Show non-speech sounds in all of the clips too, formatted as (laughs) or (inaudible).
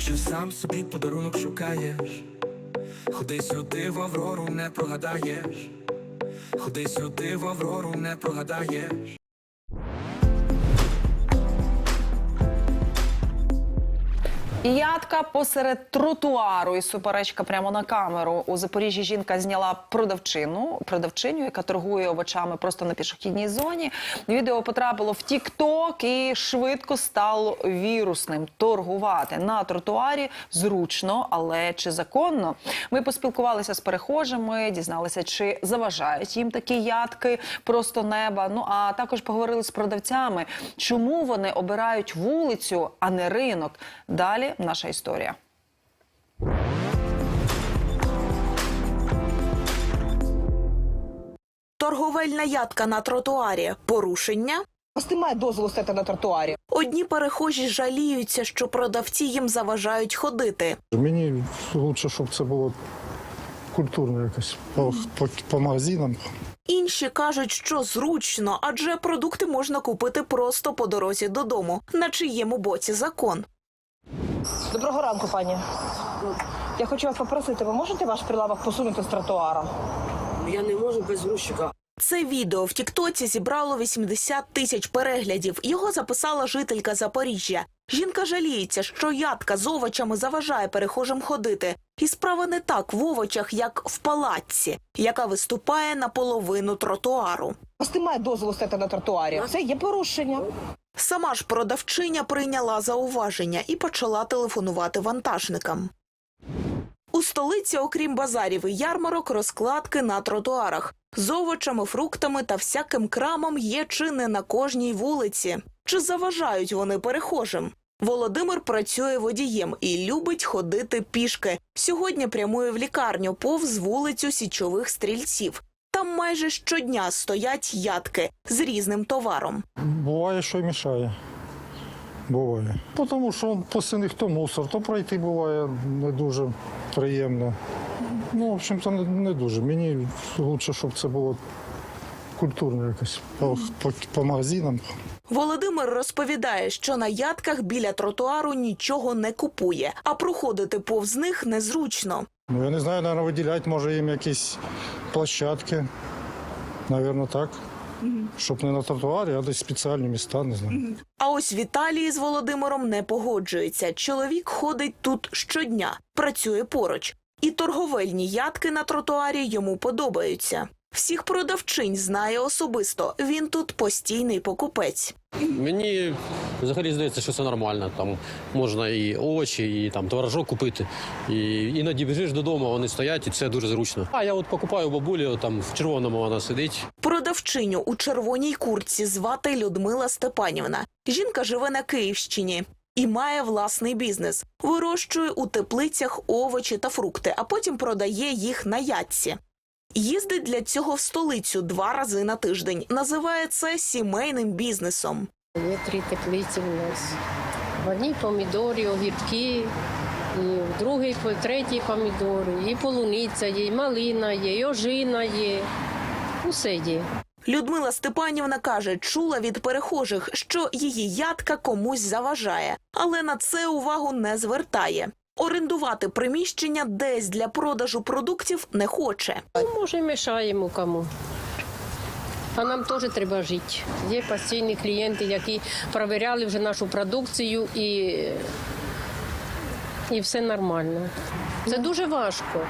Якщо сам собі подарунок шукаєш, ходи сюди в Аврору, не прогадаєш. Ходи сюди в Аврору, не прогадаєш. Ядка посеред тротуару і суперечка прямо на камеру. У Запоріжжі жінка зняла продавчину, продавчиню, яка торгує овочами просто на пішохідній зоні. Відео потрапило в Тік-Ток і швидко стало вірусним. Торгувати на тротуарі зручно, але чи законно? Ми поспілкувалися з перехожими, дізналися, чи заважають їм такі ядки просто неба. Ну а також поговорили з продавцями, чому вони обирають вулицю, а не ринок. Далі наша історія. Торговельна ядка на тротуарі. Порушення. Ось немає дозволу стати на тротуарі. Одні перехожі жаліються, що продавці їм заважають ходити. Мені краще, щоб це було культурно якось по, по, по магазинам. Інші кажуть, що зручно, адже продукти можна купити просто по дорозі додому. На чиєму боці закон. Доброго ранку, пані. Я хочу вас попросити, ви можете ваш прилавок посунути з тротуара? Я не можу без грузчика. Це відео в Тіктоці зібрало 80 тисяч переглядів. Його записала жителька Запоріжжя. Жінка жаліється, що ядка з овочами заважає перехожим ходити. І справа не так в овочах, як в палатці, яка виступає на половину тротуару. Ось немає дозволу стати на тротуарі. Це є порушення. Сама ж продавчиня прийняла зауваження і почала телефонувати вантажникам. У столиці, окрім базарів і ярмарок, розкладки на тротуарах. З овочами, фруктами та всяким крамом є чи не на кожній вулиці. Чи заважають вони перехожим? Володимир працює водієм і любить ходити пішки. Сьогодні прямує в лікарню повз вулицю січових стрільців. Там майже щодня стоять ядки з різним товаром. Буває, що й мішає. Буває. Ну, Тому що після них то мусор, то пройти буває не дуже приємно. Ну, в общем-то, не, не дуже. Мені краще, щоб це було культурно якось по, по, по магазинам. Володимир розповідає, що на ядках біля тротуару нічого не купує, а проходити повз них незручно. Ну, я не знаю, наверное, виділяти, може їм якісь площадки. Навірно, так. Щоб не на тротуарі, а десь спеціальні міста, не знаю. А ось Віталій з Володимиром не погоджується. Чоловік ходить тут щодня, працює поруч. І торговельні ядки на тротуарі йому подобаються. Всіх продавчинь знає особисто. Він тут постійний покупець. Мені взагалі здається, що це нормально. Там можна і овочі, і там творожок купити. І іноді біжиш додому, вони стоять, і це дуже зручно. А я от покупаю бабулі, там в червоному вона сидить. Продавчиню у червоній куртці звати Людмила Степанівна. Жінка живе на Київщині. І має власний бізнес. Вирощує у теплицях овочі та фрукти, а потім продає їх на ятці. Їздить для цього в столицю два рази на тиждень. Називає це сімейним бізнесом. Є три теплиці у нас. В одній помідорі, огірки, і в другій, по- третій помідори, і полуниця є, і малина є, і ожина є. Усе є. Людмила Степанівна каже, чула від перехожих, що її ядка комусь заважає, але на це увагу не звертає. Орендувати приміщення десь для продажу продуктів не хоче. Ну, може, мішаємо кому. А нам теж треба жити. Є постійні клієнти, які перевіряли вже нашу продукцію і, і все нормально. Це дуже важко.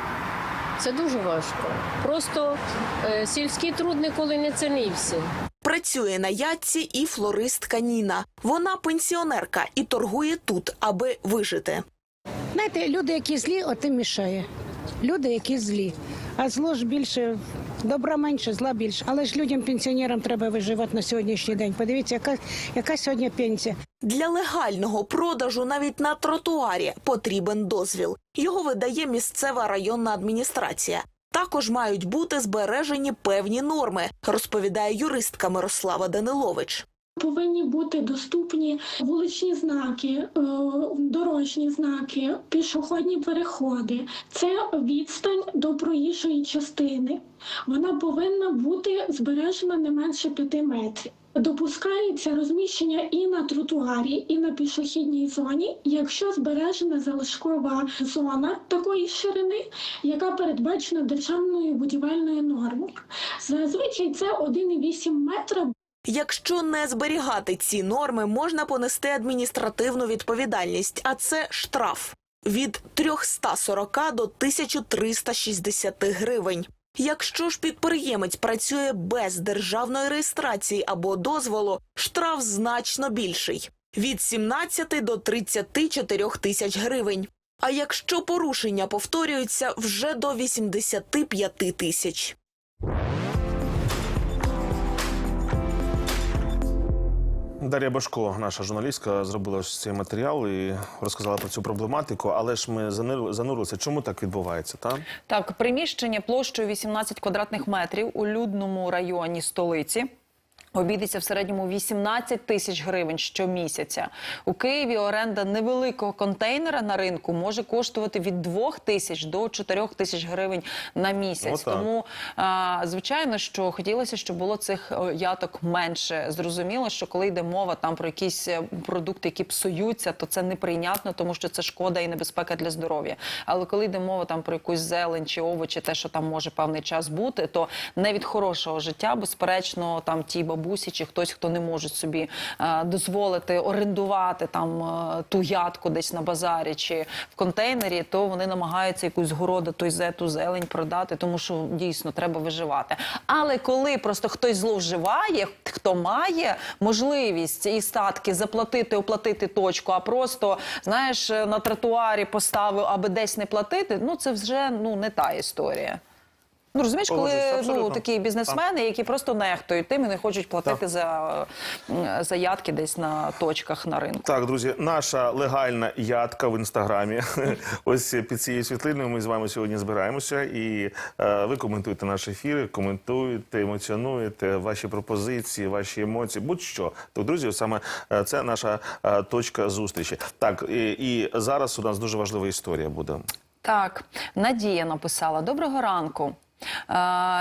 Це дуже важко. Просто е, сільський труд ніколи не цінився. Працює на ятці і флористка Ніна. Вона пенсіонерка і торгує тут, аби вижити. Знаєте, люди, які злі, отим мішає. Люди, які злі. А зло ж більше, добра менше, зла більше. Але ж людям, пенсіонерам, треба виживати на сьогоднішній день. Подивіться, яка, яка сьогодні пенсія. Для легального продажу навіть на тротуарі потрібен дозвіл. Його видає місцева районна адміністрація. Також мають бути збережені певні норми, розповідає юристка Мирослава Данилович. Повинні бути доступні вуличні знаки, е, дорожні знаки, пішохідні переходи. Це відстань до проїжджої частини. Вона повинна бути збережена не менше п'яти метрів. Допускається розміщення і на тротуарі, і на пішохідній зоні, якщо збережена залишкова зона такої ширини, яка передбачена державною будівельною нормою. Зазвичай це 1,8 метра Якщо не зберігати ці норми, можна понести адміністративну відповідальність, а це штраф від 340 до 1360 гривень. Якщо ж підприємець працює без державної реєстрації або дозволу, штраф значно більший від 17 до 34 тисяч гривень. А якщо порушення повторюються вже до 85 тисяч. Дар'я Башко, наша журналістка, зробила цей матеріал і розказала про цю проблематику. Але ж ми занурилися. Чому так відбувається? Та Так, приміщення площею 18 квадратних метрів у людному районі столиці. Обійдеться в середньому 18 тисяч гривень щомісяця. У Києві оренда невеликого контейнера на ринку може коштувати від 2 тисяч до 4 тисяч гривень на місяць. Отак. Тому, а, звичайно, що хотілося, щоб було цих яток менше. Зрозуміло, що коли йде мова там про якісь е, продукти, які псуються, то це неприйнятно, тому що це шкода і небезпека для здоров'я. Але коли йде мова там про якусь зелень чи овочі, те, що там може певний час бути, то не від хорошого життя, безперечно, там ті бабусі чи хтось, хто не може собі е, дозволити орендувати там е, ту ядку десь на базарі чи в контейнері, то вони намагаються якусь городу той зе, ту зелень продати, тому що дійсно треба виживати. Але коли просто хтось зловживає, хто має можливість і статки заплатити, оплатити точку, а просто знаєш на тротуарі поставив, аби десь не платити, ну це вже ну не та історія. Ну розумієш, коли ну такі бізнесмени, які просто нехтують тим і не хочуть платити Так. за, за ядки десь на точках на ринку. так, друзі, наша легальна ядка в інстаграмі. (laughs) Ось під цією світлиною ми з вами сьогодні збираємося. І е, ви коментуєте наш ефір, коментуєте, емоціонуєте ваші пропозиції, ваші емоції, будь-що. То, друзі, саме е, це наша е, точка зустрічі. Так, і, і зараз у нас дуже важлива історія буде. Так, Надія написала: Доброго ранку.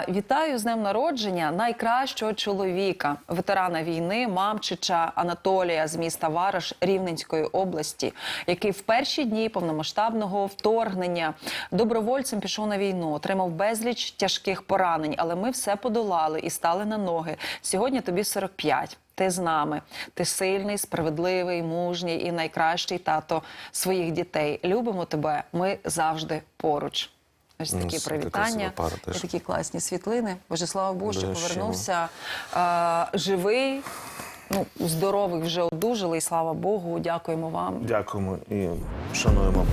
Вітаю з днем народження найкращого чоловіка, ветерана війни, мамчича Анатолія з міста Вараш Рівненської області, який в перші дні повномасштабного вторгнення добровольцем пішов на війну, отримав безліч тяжких поранень, але ми все подолали і стали на ноги. Сьогодні тобі 45. Ти з нами. Ти сильний, справедливий, мужній і найкращий тато своїх дітей. Любимо тебе. Ми завжди поруч. Ось Ну, такі ну, привітання. пара теж. Такі класні світлини. Боже, слава Богу, що повернувся а, живий, ну здоровий, вже одужалий. Слава Богу. Дякуємо вам. Дякуємо і шануємо.